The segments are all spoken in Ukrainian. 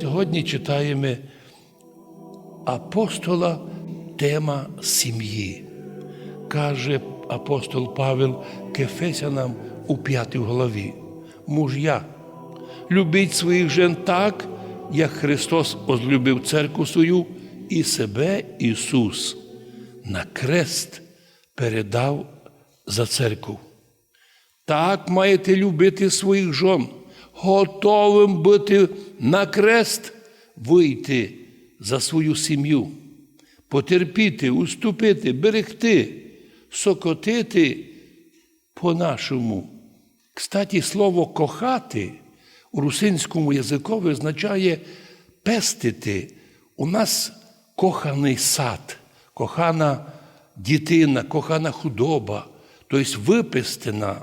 Сьогодні читаємо апостола тема сім'ї. Каже апостол Павел Кефесянам у п'ятій главі. Муж'я, любіть своїх жен так, як Христос возлюбив церкву свою і себе Ісус на крест передав за церкву. Так маєте любити своїх жон, готовим бути на крест, вийти за свою сім'ю, потерпіти, уступити, берегти, сокотити по-нашому. Кстати, слово кохати у русинському язикові означає пестити. У нас коханий сад, кохана дитина, кохана худоба, тобто випестена.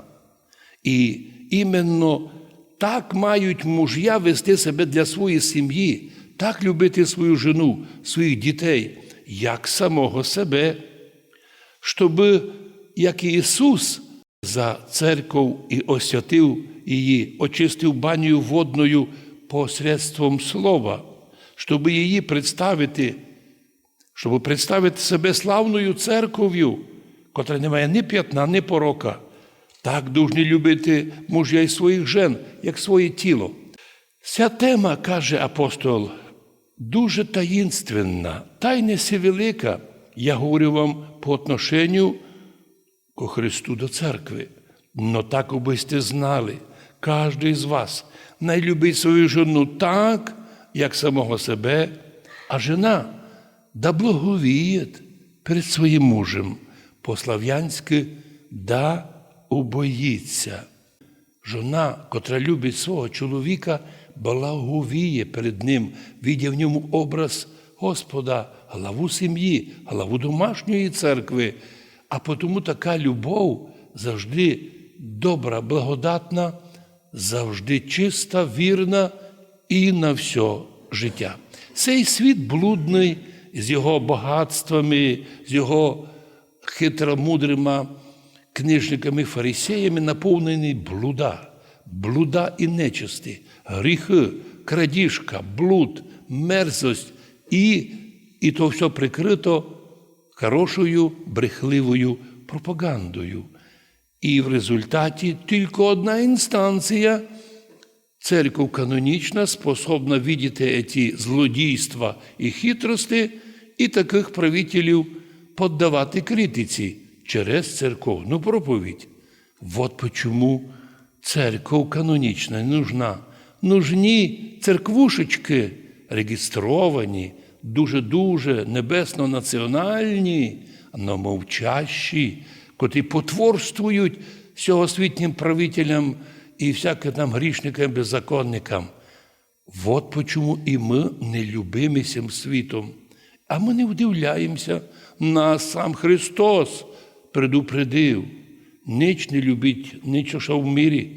І іменно так мають муж'я вести себе для своєї сім'ї, так любити свою жену, своїх дітей, як самого себе, щоб, як і Ісус за церков і освятив її, очистив баню водною посредством Слова, щоб її представити, щоб представити себе славною церков'ю, котра не має ні п'ятна, ні порока. Так должні любити мужя й своїх жен, як своє тіло. Ця тема, каже апостол, дуже таїнственна, тайність велика. Я говорю вам по отношенню ко Христу до церкви. Но так аби сте знали, кожен з вас найлюбить свою жену так, як самого себе, а жена да благовіє перед своїм мужем, по-слав'янськи да убоїться. Жона, котра любить свого чоловіка, благовіє перед ним, видя в ньому образ Господа, главу сім'ї, главу домашньої церкви. А тому така любов завжди добра, благодатна, завжди чиста, вірна і на все життя. Цей світ блудний з його багатствами, з його хитромудрими книжниками, фарисеями наповнений блуда, блуда і нечисти, гріхи, крадіжка, блуд, мерзость і, і то все прикрито хорошою брехливою пропагандою. І в результаті тільки одна інстанція, церковь канонічна, способна видіти ці злодійства і хитрості, і таких правителів поддавати критиці через церковну проповідь. Вот почему церковь канонічна нужна. Нужні церквушечки реєстровані, дуже-дуже небесно-національні, но мовчащі, котрі потворствують сьогосвітнім правителям і всяким там грішникам, беззаконникам. Вот почему і ми не любимо цим світом. А ми не вдивляємося на сам Христос предупредив. Ніч не любіть, нічого в мірі.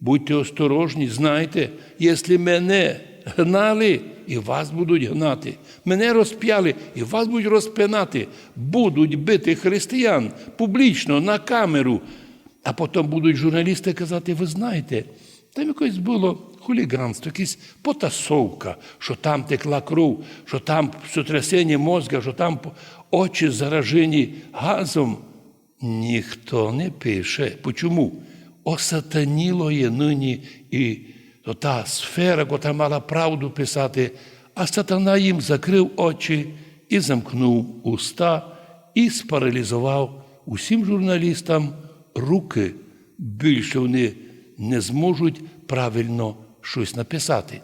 Будьте осторожні, знайте, якщо мене гнали, і вас будуть гнати. Мене розп'яли, і вас будуть розпинати, будуть бити християн публічно на камеру. А потім будуть журналісти казати, ви знаєте, там якось було хуліганство, якась потасовка, що там текла кров, що там сотрясення мозга, що там очі заражені газом. Ніхто не пише. Почому? Осатаніло є нині і та сфера, яка мала правду писати, а сатана їм закрив очі і замкнув уста, і спаралізував усім журналістам руки. Більше вони не зможуть правильно щось написати.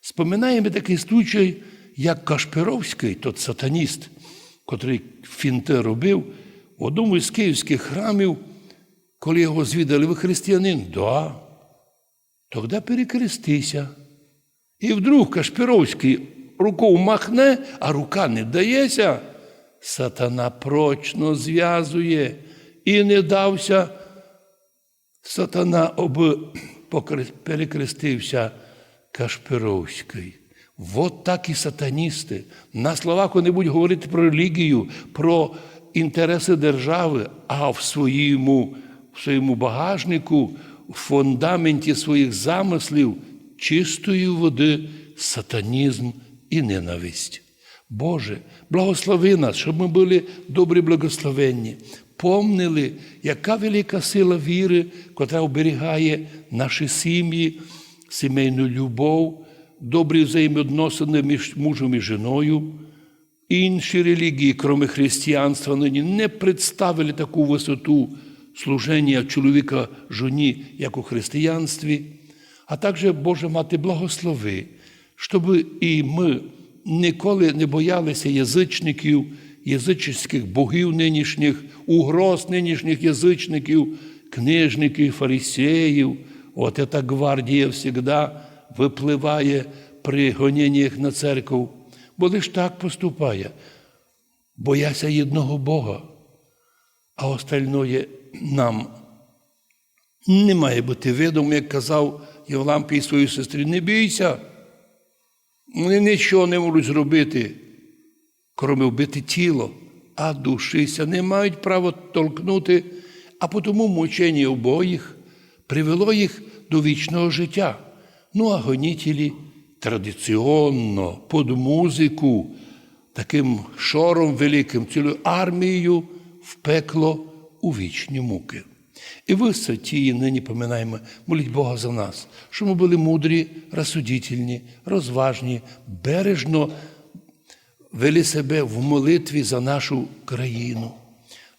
Споминаємо такий случай, як Кашпировський, тот сатаніст, котрий фінти робив одному із київських храмів, коли його звідали, ви християнин, да. Тоді перекрестися. І вдруг Кашпіровський рукою махне, а рука не дається. Сатана прочно зв'язує і не дався. Сатана об перекрестився Кашпіровський. Вот так і сатаністи. На словах вони будуть говорити про релігію, про інтереси держави, а в своєму, в своєму багажнику, в фундаменті своїх замислів чистої води сатанізм і ненависть. Боже, благослови нас, щоб ми були добрі благословенні, помнили, яка велика сила віри, котра оберігає наші сім'ї, сімейну любов, добрі взаємодносини між мужем і жіною. Інші релігії, крім християнства, нині не представили таку висоту служення чоловіка жоні, як у християнстві, а також Боже мати благослови, щоб і ми ніколи не боялися язичників, язичницьких богів нинішніх, угроз нинішніх язичників, книжників, фарисеїв. От ця гвардія завжди випливає при гоніннях на церкву, бо лиш так поступає. Бояся єдного Бога, а остальное нам не має бути видом, як казав Євлампій своїй сестрі, не бійся. Вони нічого не можуть зробити, крім вбити тіло, а душися не мають права толкнути, а тому мучення обоїх привело їх до вічного життя. Ну, а гонітелі традиційно, під музику, таким шором великим, цілою армією в пекло у вічні муки. І ви, святі, нині поминаємо, моліть Бога за нас, щоб ми були мудрі, розсудительні, розважні, бережно вели себе в молитві за нашу країну,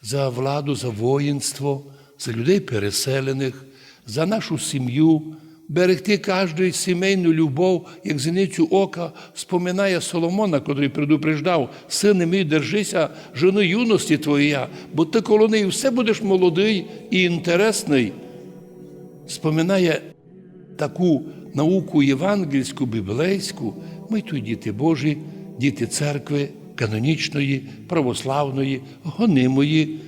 за владу, за воїнство, за людей переселених, за нашу сім'ю, берегти кожну сімейну любов, як зіницю ока, споминає Соломона, котрий предупреждав, сине мій, держися жени юності твоя, бо ти коло неї все будеш молодий і інтересний. Споминає таку науку євангельську, біблейську, ми тут діти Божі, діти церкви, канонічної, православної, гонимої,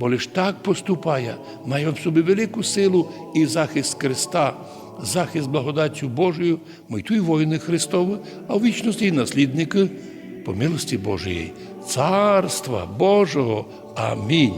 бо лиш так поступає, має в собі велику силу і захист Христа, захист благодаттю Божою, ми й воїни Христова, а в вічності і наслідники по милості Божої, Царства Божого. Амінь.